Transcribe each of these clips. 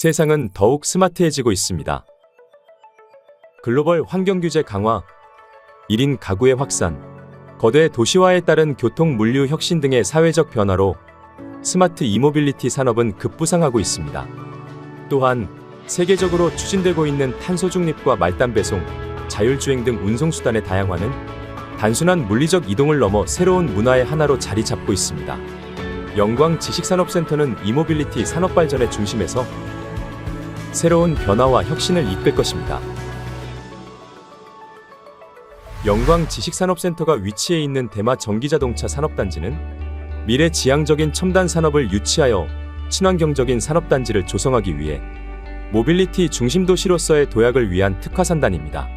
세상은 더욱 스마트해지고 있습니다. 글로벌 환경 규제 강화, 1인 가구의 확산, 거대 도시화에 따른 교통 물류 혁신 등의 사회적 변화로 스마트 이모빌리티 산업은 급부상하고 있습니다. 또한 세계적으로 추진되고 있는 탄소 중립과 말단 배송, 자율주행 등 운송수단의 다양화는 단순한 물리적 이동을 넘어 새로운 문화의 하나로 자리 잡고 있습니다. 영광 지식산업센터는 이모빌리티 산업 발전의 중심에서 새로운 변화와 혁신을 이끌 것입니다. 영광 지식산업센터가 위치해 있는 대마 전기자동차 산업단지는 미래 지향적인 첨단 산업을 유치하여 친환경적인 산업단지를 조성하기 위해 모빌리티 중심 도시로서의 도약을 위한 특화산단입니다.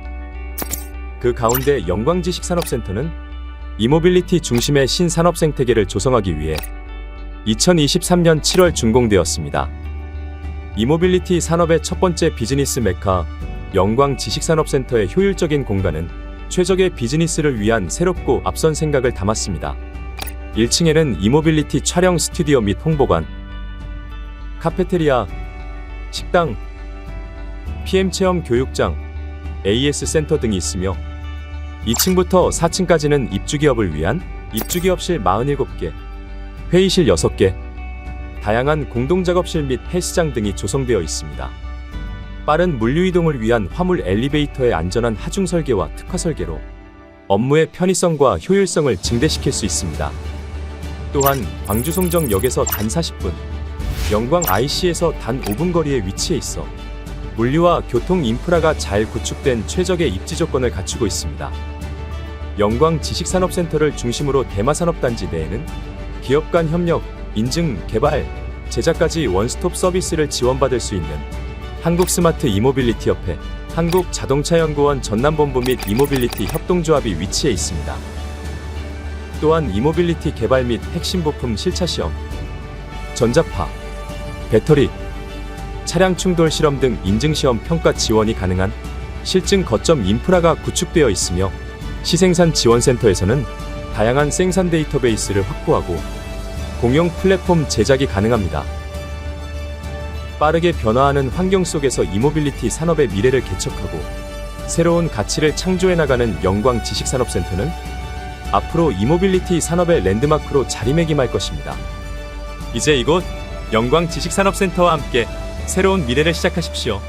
그 가운데 영광지식산업센터는 이모빌리티 중심의 신산업 생태계를 조성하기 위해 2023년 7월 준공되었습니다. 이모빌리티 산업의 첫 번째 비즈니스 메카 영광 지식산업센터의 효율적인 공간은 최적의 비즈니스를 위한 새롭고 앞선 생각을 담았습니다. 1층에는 이모빌리티 촬영 스튜디오 및 홍보관, 카페테리아, 식당, PM 체험 교육장, AS 센터 등이 있으며 2층부터 4층까지는 입주기업을 위한 입주기업실 47개, 회의실 6개, 다양한 공동작업실 및 헬스장 등이 조성되어 있습니다. 빠른 물류 이동을 위한 화물 엘리베이터의 안전한 하중 설계와 특화 설계로 업무의 편의성과 효율성을 증대시킬 수 있습니다. 또한 광주 송정역에서 단 40분, 영광 IC에서 단 5분 거리에 위치해 있어 물류와 교통 인프라가 잘 구축된 최적의 입지 조건을 갖추고 있습니다. 영광 지식산업센터를 중심으로 대마산업단지 내에는 기업 간 협력, 인증, 개발, 제작까지 원스톱 서비스를 지원받을 수 있는 한국 스마트 이모빌리티 협회, 한국 자동차연구원 전남본부 및 이모빌리티 협동조합이 위치해 있습니다. 또한 이모빌리티 개발 및 핵심 부품 실차 시험, 전자파, 배터리, 차량 충돌 실험 등 인증 시험 평가 지원이 가능한 실증 거점 인프라가 구축되어 있으며 시생산 지원센터에서는 다양한 생산 데이터베이스를 확보하고 공용 플랫폼 제작이 가능합니다. 빠르게 변화하는 환경 속에서 이모빌리티 산업의 미래를 개척하고 새로운 가치를 창조해 나가는 영광 지식산업센터는 앞으로 이모빌리티 산업의 랜드마크로 자리매김할 것입니다. 이제 이곳 영광 지식산업센터와 함께 새로운 미래를 시작하십시오.